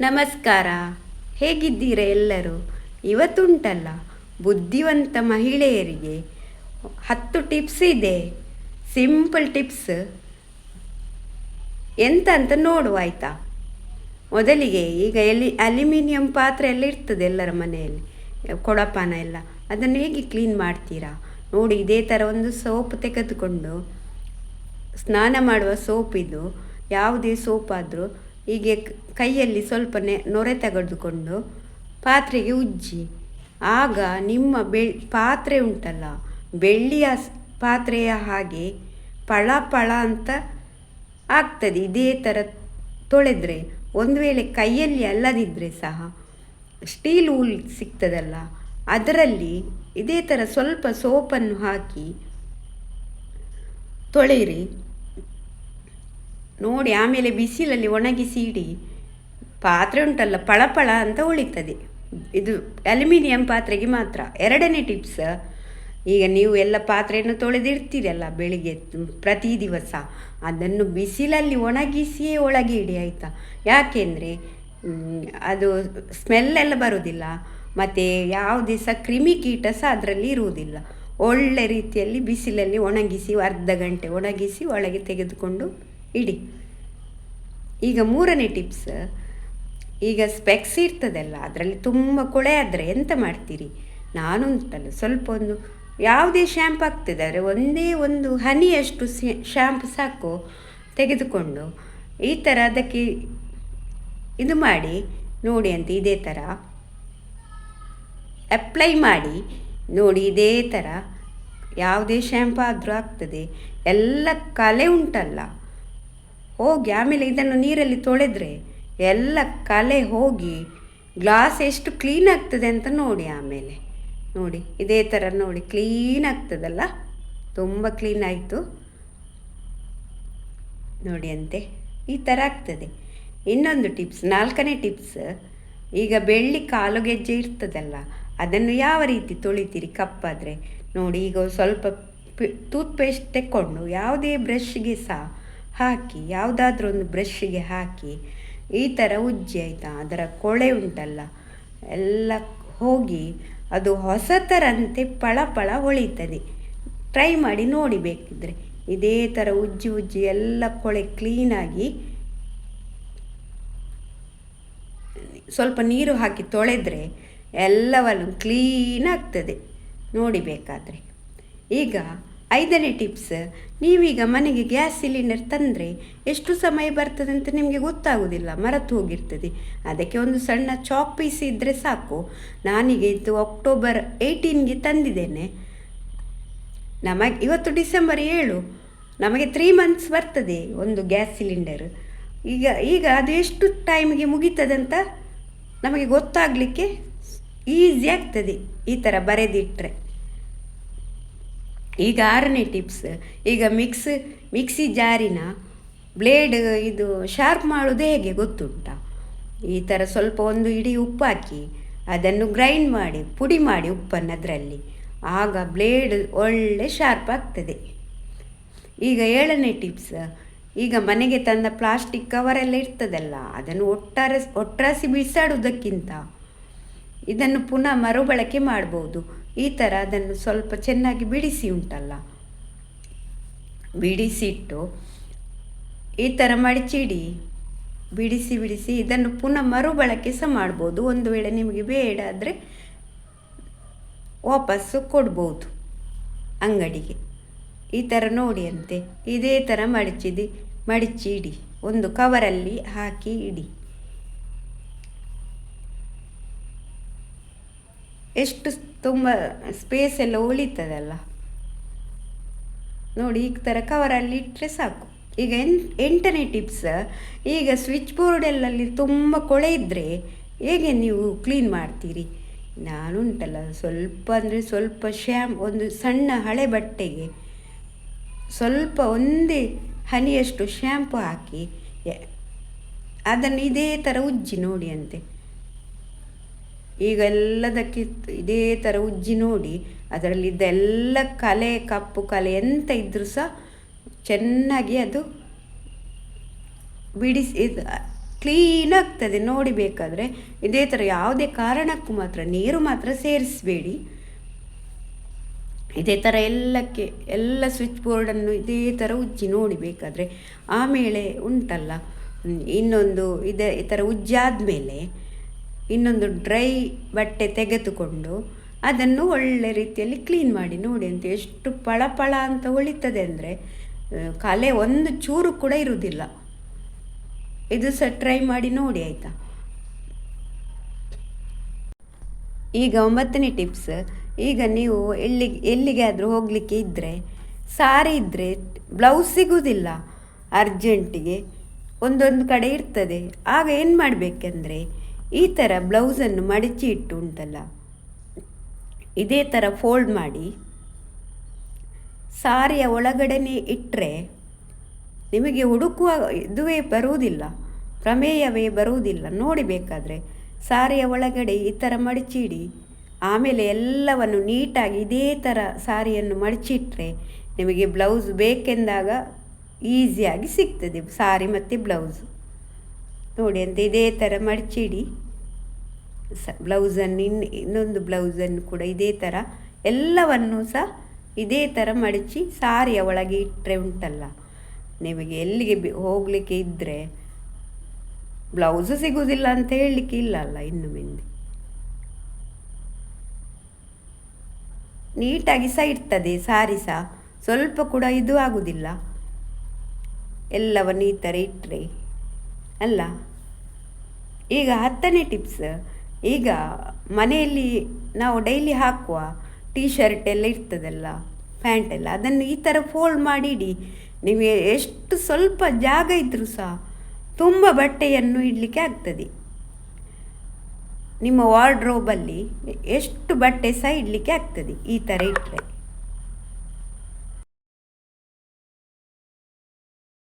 ನಮಸ್ಕಾರ. ಹೇಗಿದ್ದೀರ ಎಲ್ಲರೂ? ಇವತ್ತುಂಟಲ್ಲ, ಬುದ್ಧಿವಂತ ಮಹಿಳೆಯರಿಗೆ ಹತ್ತು ಟಿಪ್ಸ್ ಇದೆ. Simple tips. ಎಂತ ಅಂತ ನೋಡುವ, ಆಯ್ತಾ? ಮೊದಲಿಗೆ ಈಗ ಎಲಿ, ಅಲ್ಯೂಮಿನಿಯಂ ಪಾತ್ರೆ ಎಲ್ಲ ಇರ್ತದೆ ಎಲ್ಲರ ಮನೆಯಲ್ಲಿ ಕೊಡಪಾನ ಎಲ್ಲ. ಅದನ್ನು ಹೇಗೆ ಕ್ಲೀನ್ ಮಾಡ್ತೀರಾ? ನೋಡಿ, ಇದೇ ಥರ ಒಂದು ಸೋಪ್ ತೆಗೆದುಕೊಂಡು ಸ್ನಾನ ಮಾಡುವ ಸೋಪ್ ಇದು. ಯಾವುದೇ ಸೋಪ್ ಆದರೂ ಹೀಗೆ ಕೈಯಲ್ಲಿ ಸ್ವಲ್ಪ ನೆ ನೊರೆ ತೆಗೆದುಕೊಂಡು ಪಾತ್ರೆಗೆ ಉಜ್ಜಿ. ಆಗ ನಿಮ್ಮ ಬೆ, ಪಾತ್ರೆ ಉಂಟಲ್ಲ, ಬೆಳ್ಳಿಯ ಪಾತ್ರೆಯ ಹಾಗೆ ಪಳ ಪಳ ಅಂತ ಆಗ್ತದೆ. ಇದೇ ಥರ ತೊಳೆದ್ರೆ, ಒಂದು ವೇಳೆ ಕೈಯಲ್ಲಿ ಅಲ್ಲದಿದ್ದರೆ ಸಹ ಸ್ಟೀಲ್ ಊಲ್ ಸಿಗ್ತದಲ್ಲ, ಅದರಲ್ಲಿ ಇದೇ ಥರ ಸ್ವಲ್ಪ ಸೋಪನ್ನು ಹಾಕಿ ತೊಳೆಯಿರಿ. ನೋಡಿ ಆಮೇಲೆ ಬಿಸಿಲಲ್ಲಿ ಒಣಗಿಸಿ ಇಡಿ. ಪಾತ್ರೆ ಉಂಟಲ್ಲ, ಪಳಪಳ ಅಂತ ಉಳಿತದೆ. ಇದು ಅಲ್ಯೂಮಿನಿಯಂ ಪಾತ್ರೆಗೆ ಮಾತ್ರ. ಎರಡನೇ ಟಿಪ್ಸ್, ಈಗ ನೀವು ಎಲ್ಲ ಪಾತ್ರೆಯನ್ನು ತೊಳೆದಿರ್ತೀರಲ್ಲ ಬೆಳಿಗ್ಗೆ ಪ್ರತಿ ದಿವಸ. ಅದನ್ನು ಬಿಸಿಲಲ್ಲಿ ಒಣಗಿಸಿಯೇ ಒಳಗೆ ಇಡಿ, ಆಯಿತಾ? ಯಾಕೆಂದರೆ ಅದು ಸ್ಮೆಲ್ಲೆಲ್ಲ ಬರೋದಿಲ್ಲ. ಮತ್ತು ಯಾವುದೇ ಸಹ ಕ್ರಿಮಿಕೀಟ ಸಹ ಅದರಲ್ಲಿ ಇರುವುದಿಲ್ಲ. ಒಳ್ಳೆ ರೀತಿಯಲ್ಲಿ ಬಿಸಿಲಲ್ಲಿ ಒಣಗಿಸಿ, ಅರ್ಧ ಗಂಟೆ ಒಣಗಿಸಿ ಒಳಗೆ ತೆಗೆದುಕೊಂಡು ಇಡಿ. ಈಗ ಮೂರನೇ ಟಿಪ್ಸ್ ಈಗ ಸ್ಪೆಕ್ಸ್ ಇರ್ತದಲ್ಲ, ಅದರಲ್ಲಿ ತುಂಬ ಕೊಳೆ ಆದರೆ ಎಂತ ಮಾಡ್ತೀರಿ? ನಾನು ಉಂಟಲ್ಲ ಸ್ವಲ್ಪ ಒಂದು ಯಾವುದೇ ಶ್ಯಾಂಪ್ ಆಗ್ತಿದ್ದಾರೆ ಒಂದೇ ಒಂದು ಹನಿಯಷ್ಟು ಶ್ಯಾಂಪ್ ಸಾಕು, ತೆಗೆದುಕೊಂಡು ಈ ಥರ ಅದಕ್ಕೆ ಇದು ಮಾಡಿ, ನೋಡಿ ಅಂತ ಇದೇ ಥರ ಅಪ್ಲೈ ಮಾಡಿ, ನೋಡಿ ಇದೇ ಥರ ಯಾವುದೇ ಶ್ಯಾಂಪ್ ಆದರೂ ಆಗ್ತದೆ. ಎಲ್ಲ ಕಲೆ ಉಂಟಲ್ಲ. ಹೋಗಿ ಆಮೇಲೆ ಇದನ್ನು ನೀರಲ್ಲಿ ತೊಳೆದ್ರೆ ಎಲ್ಲ ಕಲೆ ಹೋಗಿ ಗ್ಲಾಸ್ ಎಷ್ಟು ಕ್ಲೀನ್ ಆಗ್ತದೆ ಅಂತ ನೋಡಿ ಆಮೇಲೆ. ನೋಡಿ, ಇದೇ ಥರ ನೋಡಿ, ಕ್ಲೀನ್ ಆಗ್ತದಲ್ಲ? ತುಂಬ ಕ್ಲೀನ್ ಆಯಿತು. ನೋಡಿ ಅಂತೆ, ಈ ಥರ ಆಗ್ತದೆ. ಇನ್ನೊಂದು ಟಿಪ್ಸ್, ನಾಲ್ಕನೇ ಟಿಪ್ಸ್, ಈಗ ಬೆಳ್ಳಿ ಕಾಲು ಗೆಜ್ಜೆ ಇರ್ತದಲ್ಲ, ಅದನ್ನು ಯಾವ ರೀತಿ ತೊಳಿತೀರಿ ಕಪ್ಪಾದರೆ? ನೋಡಿ, ಈಗ ಸ್ವಲ್ಪ ಟೂತ್ ಪೇಸ್ಟ್ ತೆಕ್ಕೊಂಡು ಯಾವುದೇ ಬ್ರಷ್ಗೆ ಸಹ ಹಾಕಿ ಯಾವುದಾದ್ರೂ ಒಂದು ಬ್ರಷ್ಗೆ ಹಾಕಿ, ಈ ಥರ ಉಜ್ಜಿ ಆಯಿತಾ? ಅದರ ಕೊಳೆ ಉಂಟಲ್ಲ, ಎಲ್ಲ ಹೋಗಿ ಅದು ಹೊಸತರಂತೆ ಪಳ ಪಳ ಹೊಳಿತದೆ. ಟ್ರೈ ಮಾಡಿ ನೋಡಿ ಬೇಕಿದ್ರೆ. ಇದೇ ಥರ ಉಜ್ಜಿ ಉಜ್ಜಿ ಎಲ್ಲ ಕೊಳೆ ಕ್ಲೀನಾಗಿ ಸ್ವಲ್ಪ ನೀರು ಹಾಕಿ ತೊಳೆದ್ರೆ ಎಲ್ಲವನ್ನು ಕ್ಲೀನ್ ಆಗ್ತದೆ. ನೋಡಿ ಬೇಕಾದರೆ. ಈಗ ಐದನೇ ಟಿಪ್ಸ್. ನೀವೀಗ ಮನೆಗೆ ಗ್ಯಾಸ್ ಸಿಲಿಂಡರ್ ತಂದರೆ ಎಷ್ಟು ಸಮಯ ಬರ್ತದೆ ಅಂತ ನಿಮಗೆ ಗೊತ್ತಾಗೋದಿಲ್ಲ, ಮರೆತು ಹೋಗಿರ್ತದೆ. ಅದಕ್ಕೆ ಒಂದು ಸಣ್ಣ ಚಾಕ್ ಪೀಸ್ ಇದ್ದರೆ ಸಾಕು. ನಾನೀಗ ಇದು ಅಕ್ಟೋಬರ್ ಏಯ್ಟೀನ್ಗೆ ತಂದಿದ್ದೇನೆ. ನಮಗೆ ಇವತ್ತು ಡಿಸೆಂಬರ್ ಏಳು. ನಮಗೆ ತ್ರೀ ಮಂತ್ಸ್ ಬರ್ತದೆ ಒಂದು ಗ್ಯಾಸ್ ಸಿಲಿಂಡರ್. ಈಗ ಈಗ ಅದು ಎಷ್ಟು ಟೈಮ್ಗೆ ಮುಗೀತದೆ ಅಂತ ನಮಗೆ ಗೊತ್ತಾಗಲಿಕ್ಕೆ ಈಸಿ ಆಗ್ತದೆ. ಈ ಥರ ಬರೆದಿಟ್ಟರೆ ಈಗ ಆರನೇ ಟಿಪ್ಸ್ ಈಗ ಮಿಕ್ಸ್ ಮಿಕ್ಸಿ ಜಾರಿನ ಬ್ಲೇಡ್ ಇದು ಶಾರ್ಪ್ ಮಾಡೋದು ಹೇಗೆ ಗೊತ್ತುಂಟಾ? ಈ ಥರ ಸ್ವಲ್ಪ ಒಂದು ಇಡೀ ಉಪ್ಪು ಹಾಕಿ, ಅದನ್ನು ಗ್ರೈಂಡ್ ಮಾಡಿ, ಪುಡಿ ಮಾಡಿ ಉಪ್ಪನ್ನು ಅದರಲ್ಲಿ ಆಗ ಬ್ಲೇಡ್ ಒಳ್ಳೆ ಶಾರ್ಪ್ ಆಗ್ತದೆ. ಈಗ ಏಳನೇ ಟಿಪ್ಸ್ ಈಗ ಮನೆಗೆ ತಂದ ಪ್ಲಾಸ್ಟಿಕ್ ಕವರೆಲ್ಲ ಇರ್ತದಲ್ಲ, ಅದನ್ನು ಒಟ್ಟಾರೆ ಒಟ್ಟಾಸಿ ಬಿಸಾಡುವುದಕ್ಕಿಂತ ಇದನ್ನು ಪುನಃ ಮರುಬಳಕೆ ಮಾಡ್ಬೋದು. ಈ ಥರ ಅದನ್ನು ಸ್ವಲ್ಪ ಚೆನ್ನಾಗಿ ಬಿಡಿಸಿ ಉಂಟಲ್ಲ? ಬಿಡಿಸಿಟ್ಟು ಈ ಥರ ಮಡಚಿಡಿ ಬಿಡಿಸಿ ಬಿಡಿಸಿ ಇದನ್ನು ಪುನಃ ಮರುಬಳಕೆ ಸಹ ಮಾಡ್ಬೋದು. ಒಂದು ವೇಳೆ ನಿಮಗೆ ಬೇಡ ಆದರೆ ವಾಪಸ್ಸು ಕೊಡ್ಬೋದು ಅಂಗಡಿಗೆ. ಈ ಥರ ನೋಡಿ ಅಂತೆ. ಇದೇ ಥರ ಮಡಚಿದಿ ಮಡಚಿ ಇಡಿ ಒಂದು ಕವರಲ್ಲಿ ಹಾಕಿ ಇಡಿ. ಎಷ್ಟು ತುಂಬ ಸ್ಪೇಸ್ ಎಲ್ಲ ಉಳಿತದಲ್ಲ. ನೋಡಿ ಈ ಥರ ಕವರಲ್ಲಿ ಇಟ್ಟರೆ ಸಾಕು. ಈಗ ಎನ್, ಎಂಟನೇ ಟಿಪ್ಸ್ ಈಗ ಸ್ವಿಚ್ ಬೋರ್ಡೆಲ್ಲಲ್ಲಿ ತುಂಬ ಕೊಳೆ ಇದ್ದರೆ ಹೇಗೆ ನೀವು ಕ್ಲೀನ್ ಮಾಡ್ತೀರಿ? ನಾನು ಉಂಟಲ್ಲ, ಸ್ವಲ್ಪ ಅಂದರೆ ಸ್ವಲ್ಪ ಶ್ಯಾಮ್ ಒಂದು ಸಣ್ಣ ಹಳೆ ಬಟ್ಟೆಗೆ ಸ್ವಲ್ಪ ಒಂದೇ ಹನಿಯಷ್ಟು ಶ್ಯಾಂಪು ಹಾಕಿ ಅದನ್ನು ಇದೇ ಥರ ಉಜ್ಜಿ ನೋಡಿ ಅಂತೆ. ಈಗ ಎಲ್ಲದಕ್ಕೆ ಇದೇ ಥರ ಉಜ್ಜಿ ನೋಡಿ, ಅದರಲ್ಲಿದ್ದ ಎಲ್ಲ ಕಲೆ, ಕಪ್ಪು ಕಲೆ ಎಂತ ಇದ್ದರೂ ಸಹ ಚೆನ್ನಾಗಿ ಅದು ಬಿಡಿಸಿ ಇದು ಕ್ಲೀನ್ ಆಗ್ತದೆ. ನೋಡಿ ಬೇಕಾದರೆ ಇದೇ ಥರ ಯಾವುದೇ ಕಾರಣಕ್ಕೂ ಮಾತ್ರ, ನೀರು ಮಾತ್ರ ಸೇರಿಸಬೇಡಿ. ಇದೇ ಥರ ಎಲ್ಲಕ್ಕೆ, ಎಲ್ಲ ಸ್ವಿಚ್ ಬೋರ್ಡನ್ನು ಇದೇ ಥರ ಉಜ್ಜಿ ನೋಡಿ ಬೇಕಾದರೆ, ಆಮೇಲೆ ಉಂಟಲ್ಲ ಇನ್ನೊಂದು ಇದೇ, ಈ ಥರ ಉಜ್ಜಾದ್ಮೇಲೆ ಇನ್ನೊಂದು ಡ್ರೈ ಬಟ್ಟೆ ತೆಗೆದುಕೊಂಡು ಅದನ್ನು ಒಳ್ಳೆ ರೀತಿಯಲ್ಲಿ ಕ್ಲೀನ್ ಮಾಡಿ ನೋಡಿ ಅಂತ ಎಷ್ಟು ಪಳಪಳ ಅಂತ ಹೊಳಿತದೆ ಅಂದರೆ ಕಲೆ ಒಂದು ಚೂರು ಕೂಡ ಇರುವುದಿಲ್ಲ. ಇದು ಸಹ ಟ್ರೈ ಮಾಡಿ ನೋಡಿ ಆಯಿತಾ? ಈಗ ಒಂಬತ್ತನೇ ಟಿಪ್ಸ್ ಈಗ ನೀವು ಎಲ್ಲಿ ಎಲ್ಲಿಗೆ ಆದರೂ ಹೋಗಲಿಕ್ಕೆ ಇದ್ದರೆ ಸಾರಿ ಇದ್ದರೆ ಬ್ಲೌಸ್ ಸಿಗುವುದಿಲ್ಲ. ಅರ್ಜೆಂಟಿಗೆ ಒಂದೊಂದು ಕಡೆ ಇರ್ತದೆ. ಆಗ ಏನು ಮಾಡಬೇಕೆಂದ್ರೆ ಈ ಥರ ಬ್ಲೌಸನ್ನು ಮಡಚಿ ಇಟ್ಟು ಉಂಟಲ್ಲ? ಇದೇ ಥರ ಫೋಲ್ಡ್ ಮಾಡಿ, ಸಾರಿಯ ಒಳಗಡೆನೇ ಇಟ್ಟರೆ ನಿಮಗೆ ಹುಡುಕುವ ಇದುವೇ ಬರುವುದಿಲ್ಲ, ಪ್ರಮೇಯವೇ ಬರುವುದಿಲ್ಲ. ನೋಡಿಬೇಕಾದ್ರೆ ಸಾರಿಯ ಒಳಗಡೆ ಈ ಥರ ಮಡಚಿಡಿ ಆಮೇಲೆ ಎಲ್ಲವನ್ನು ನೀಟಾಗಿ ಇದೇ ಥರ ಸಾರಿಯನ್ನು ಮಡಚಿಟ್ರೆ ನಿಮಗೆ ಬ್ಲೌಸ್ ಬೇಕೆಂದಾಗ ಈಸಿಯಾಗಿ ಸಿಗ್ತದೆ, ಸಾರಿ ಮತ್ತು ಬ್ಲೌಸ್ ನೋಡಿ ಅಂತ ಇದೇ ಥರ ಮಡಚಿಡಿ ಸ, ಬ್ಲೌಸನ್ನು ಇನ್ನು ಇನ್ನೊಂದು ಬ್ಲೌಸನ್ನು ಕೂಡ ಇದೇ ಥರ ಎಲ್ಲವನ್ನು ಸಹ ಇದೇ ಥರ ಮಡಚಿ ಸಾರಿಯ ಒಳಗೆ ಇಟ್ಟರೆ ಉಂಟಲ್ಲ. ನಿಮಗೆ ಎಲ್ಲಿಗೆ ಹೋಗಲಿಕ್ಕೆ ಇದ್ದರೆ ಬ್ಲೌಸು ಸಿಗುವುದಿಲ್ಲ ಅಂತ ಹೇಳಲಿಕ್ಕೆ ಇಲ್ಲಲ್ಲ ಇನ್ನು ಮುಂದೆ. ನೀಟಾಗಿ ಸಹ ಇರ್ತದೆ ಸಾರಿ ಸಹ, ಸ್ವಲ್ಪ ಕೂಡ ಇದು ಆಗುವುದಿಲ್ಲ ಎಲ್ಲವನ್ನು ಈ ಥರ ಇಟ್ಟರೆ, ಅಲ್ಲ? ಈಗ ಹತ್ತನೇ ಟಿಪ್ಸ್ ಈಗ ಮನೆಯಲ್ಲಿ ನಾವು ಡೈಲಿ ಹಾಕುವ ಟೀ ಶರ್ಟ್ ಎಲ್ಲ ಇರ್ತದಲ್ಲ ಪ್ಯಾಂಟ್ ಎಲ್ಲ, ಅದನ್ನು ಈ ಥರ ಫೋಲ್ಡ್ ಮಾಡಿ ಇಡಿ. ನೀವು ಎಷ್ಟು ಸ್ವಲ್ಪ ಜಾಗ ಇದ್ದರೂ ಸಹ ತುಂಬ ಬಟ್ಟೆಯನ್ನು ಇಡಲಿಕ್ಕೆ ಆಗ್ತದೆ. ನಿಮ್ಮ ವಾರ್ಡ್ರೋಬಲ್ಲಿ ಎಷ್ಟು ಬಟ್ಟೆ ಸಹ ಇಡಲಿಕ್ಕೆ ಆಗ್ತದೆ. ಈ ಥರ ಇಟ್ಟರೆ